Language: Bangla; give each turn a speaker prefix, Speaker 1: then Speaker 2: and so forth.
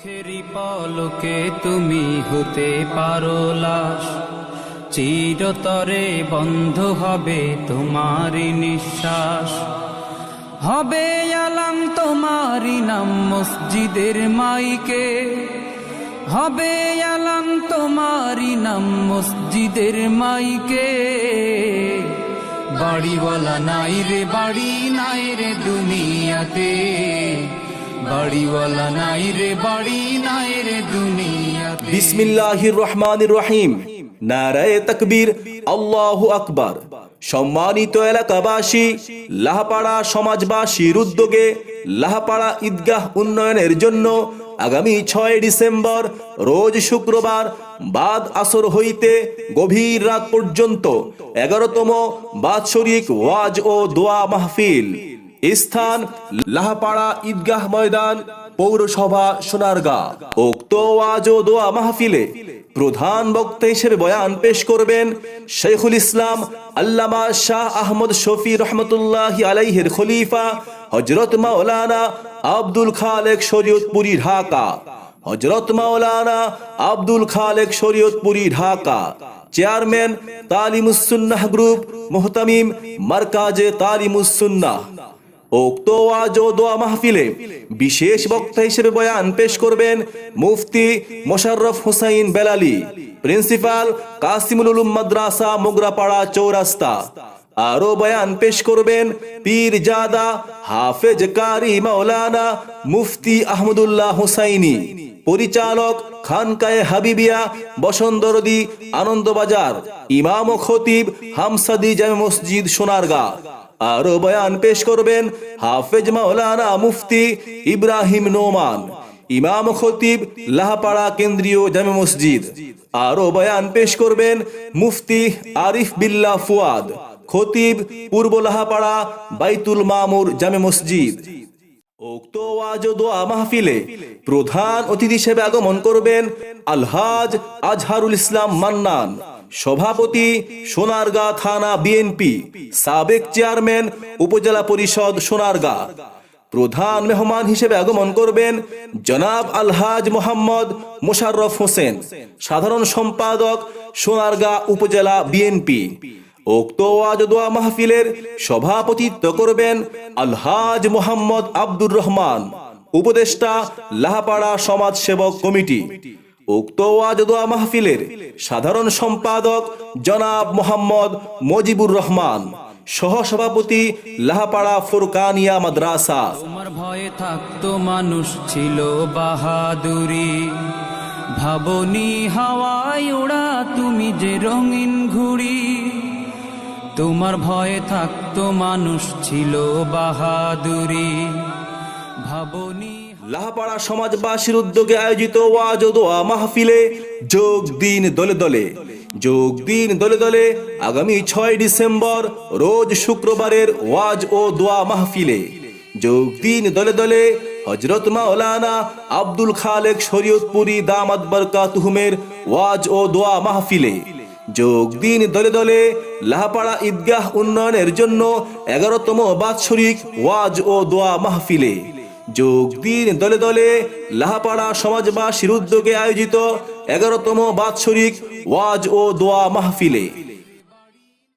Speaker 1: চোখেরই পলকে তুমি হতে পারো লাশ। চিরতরে বন্ধ হবে তোমারই নিঃশ্বাস। হবে আলাম তোমারই নাম মসজিদের মাইকে। হবে আলাম তোমারই নাম মসজিদের মাইকে। বাড়িওয়ালা নাই রে, বাড়ি নাই রে দুনিয়াতে। বাড়িওয়ালা নাই রে, বাড়ি নাই রে
Speaker 2: বিসমিল্লাহির রহমানির রহিম। নারায়ে তাকবীর, আল্লাহু আকবার। সম্মানিত এলাকাবাসী, লাহাপাড়া সমাজবাসীর উদ্যোগে লাহাপাড়া ঈদগাহ উন্নয়নের জন্য আগামী ছয় ডিসেম্বর, রোজ শুক্রবার, বাদ আসর হইতে গভীর রাত পর্যন্ত এগারোতম বাৎসরিক ওয়াজ ও দোয়া মাহফিল। স্থান লাহাপাড়া ঈদগাহ ময়দান, পৌরসভা সোনারগাঁ। উক্ত ওয়াজ ও দোয়া মাহফিলে প্রধান বক্তা হিসেবে বয়ান পেশ করবেন শেখুল ইসলাম আল্লামা শাহ আহমদ শফি রহমতুল্লাহ আলাইহের খলিফা হজরত মাওলানা আব্দুল খালেক শরীয়তপুরি, ঢাকা। হজরত মাওলানা আব্দুল খালেক শরীয়তপুরি, ঢাকা। চেয়ারম্যান তালিমুসুন্নাহ গ্রুপ, মোহতামিম মার্কাজে তালিমুসুন্নাহ উক্ত ওয়াজ ও দোয়া মাহফিলে বিশেষ বক্তা হিসেবে বয়ান পেশ করবেন মুফতি মোশাররফ হুসাইন বেলালি, প্রিন্সিপাল কাসিমুল উলুম মাদ্রাসা, মোগরাপাড়া চৌরাস্তা। আরও বয়ান পেশ করবেন পীর জাদা হাফেজ কারি মাওলানা মুফতি আহমদুল্লাহ হুসাইনি, পরিচালক খানকায়ে হাবিবিয়া বসন্তরদি আনন্দবাজার, ইমাম ও খতিব হামসাদি জামে মসজিদ সোনারগাঁ। আরও বয়ান পেশ করবেন হাফেজ মাওলানা মুফতি ইব্রাহিম নোমান, ইমাম খতিব লাহাপাড়া কেন্দ্রীয় জামে মসজিদ। আরও বয়ান পেশ করবেন মুফতি আরিফ বিল্লা ফুয়াদ, খতিব পূর্ব লাহাপাড়া বাইতুল মামুর জামে মসজিদ। উক্ত ওয়াজ দোয়া মাহফিলে প্রধান অতিথি হিসেবে আগমন করবেন আলহাজ আজহারুল ইসলাম মান্নান। সভাপতি সোনারগাঁ থানা বিএনপি, সাবেক চেয়ারম্যান উপজেলা পরিষদ সোনারগাঁ। প্রধান মেহমান হিসেবে আগমন করবেন জনাব আলহাজ মোহাম্মদ মোশাররফ হোসেন, সাধারণ সম্পাদক সোনারগাঁ উপজেলা বিএনপি। উক্ত মাহফিলের সভাপতিত্ব করবেন আলহাজ মোহাম্মদ আব্দুর রহমান, উপদেষ্টা লাহাপাড়া সমাজ সেবক কমিটি। উক্ত ওয়াজ দোয়া মাহফিলের সাধারণ সম্পাদক জনাব মোহাম্মদ মজিবুর রহমান, সহসভাপতি লাহাপাড়া ফুরকানিয়া মাদ্রাসা।
Speaker 1: তোমার ভয়ে থাকতো মানুষ ছিল বাহাদুরি। ভাবনি হাওয়ায় ওড়া তুমি যে রঙিন ঘুড়ি। তোমার ভয়ে থাকতো মানুষ ছিল বাহাদুরি।
Speaker 2: লাহাপাড়া সমাজবাসীর উদ্যোগে আয়োজিত ওয়াজ ও দোয়া মাহফিলে যোগ দিন দলে দলে। যোগ দিন দলে দলে আগামী ছয় ডিসেম্বর, রোজ শুক্রবারের ওয়াজ ও দোয়া মাহফিলে। যোগ দিন দলে দলে হজরত মাওলানা আব্দুল খালেক শরীয়তপুরি দামাত বরকাতুহুমের ওয়াজ ও দোয়া মাহফিলে। যোগ দিন দলে দলে লাহাপাড়া ঈদগাহ উন্নয়নের জন্য এগারোতম বাৎসরিক ওয়াজ ও দোয়া মাহফিলে। যোগ দিন দলে দলে। লাহাপাড়া সমাজবাসীর উদ্যোগে আয়োজিত এগারোতম বাৎসরিক ওয়াজ ও দোয়া মাহফিলে।